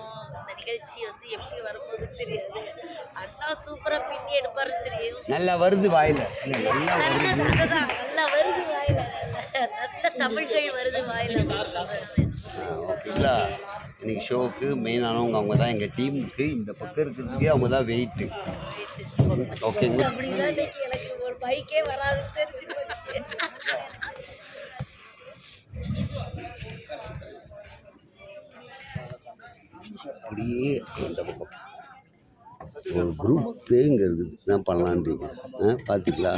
இருக்கும். இந்த நிகழ்ச்சி வந்து எப்படி வரப்போகுதுன்னு தெரியாது. அண்ணா சூப்பரா பின்னி எடுப்பாருன்னு தெரியும். நல்லா வருது வாயில. நல்லா வருது. நல்ல வாயில. நல்ல நல்ல தமிழ்கள் வருது வாயில. ஓகேங்களா? இன்னைக்கு ஷோவுக்கு மெயினானவங்க அவங்க தான். எங்கள் டீமுக்கு இந்த பக்கம் இருக்கிறதுக்கே அவங்க தான் வெயிட்டு ஓகேங்களா? இன்னைக்கு எனக்கு ஒரு பைக்கே வராதுன்னு தெரிஞ்சு அப்படியே அந்த பக்கம் ஒரு குரூப் இங்கே இருக்குது. என்ன பண்ணலான்றீங்க. ஆ பார்த்தீங்களா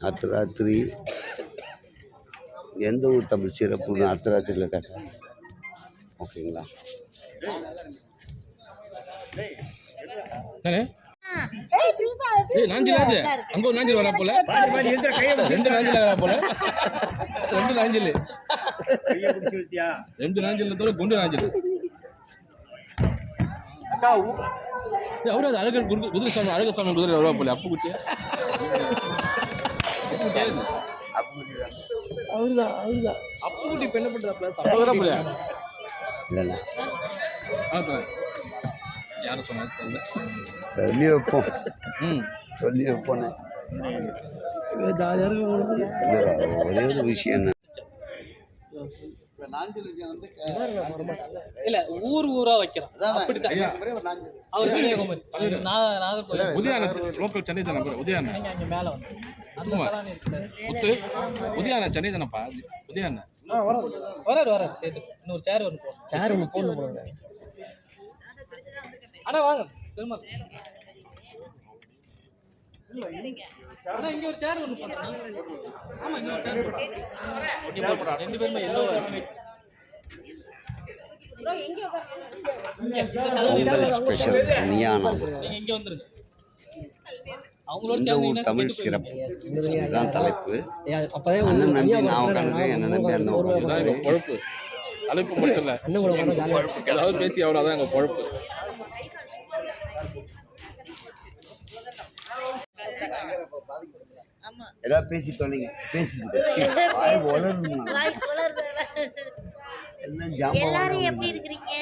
அடுத்த ராத்திரி எந்த ஊர் தமிழ் சிறப்புன்னு அடுத்த ராத்திரியில் கேட்டேன் ஓகேங்களா? தானே? ஏய் நாஞ்சில் ஆச்சு. அங்க ஒரு நாஞ்சில் வரா போல. ரெண்டு நாஞ்சில் வரா. போல. ரெண்டு நாஞ்சில். ரெண்டு நாஞ்சில் தவிர குண்டு நாஞ்சில். ஏய், அவரு அது அழகர் குரு குதிரை சாமி அழகர் சாமி குதிரை வரா போல அப்பு குட்டி அவருதான் அவருதான். அப்பு குட்டி பெண்ண பண்ணுறாப்ல சப்போதரா போல இல்லைண்ணா ஆ யாரும் சொன்னாங்க தெரியல. சொல்லி வைப்போம். ம். சொல்லி வைப்போண்ணே ஜாலியாக இருக்கும் இல்ல, ஒரே ஒரு விஷயம் இல்ல ஊர் ஊரா வைக்கிறோம். அப்படித்தான். அவர் கன்னியாகுமரி நாகர்கோவில். உதயான லோக்கல் சென்னை தானே கூட உதயான நீங்க அங்க மேல வந்து. முத்து உதயான சென்னை தானப்பா? உதயான வராரு வராரு சேர்த்து இன்னொரு சேர் ஒன்று போடும் சேர் ஒன்று அண்ணா வாங்க. பெருமாள் அண்ணா இங்க ஒரு சேர் ஒன்று போடுறேன் ஆமா இங்க ஒரு சேர் போடுறேன் ரெண்டு பேருமே எல்லோ ஸ்பெஷல் அவங்களோட இந்த ஊர் தமிழ் சிறப்பு. இதுதான் தலைப்பு. அண்ணன் நம்பி நான் உட்காந்துருக்கேன் என்ன நம்பி அந்த பொழப்பு. அழைப்பு மட்டும் இல்ல. ஏதாவது பேசி அவ்வளோ அதான் எங்க பொழப்பு. ஏதாவது பேசி தொலைங்க பேசிட்டு வாய் எல்லாரும் எப்படி இருக்கிறீங்க?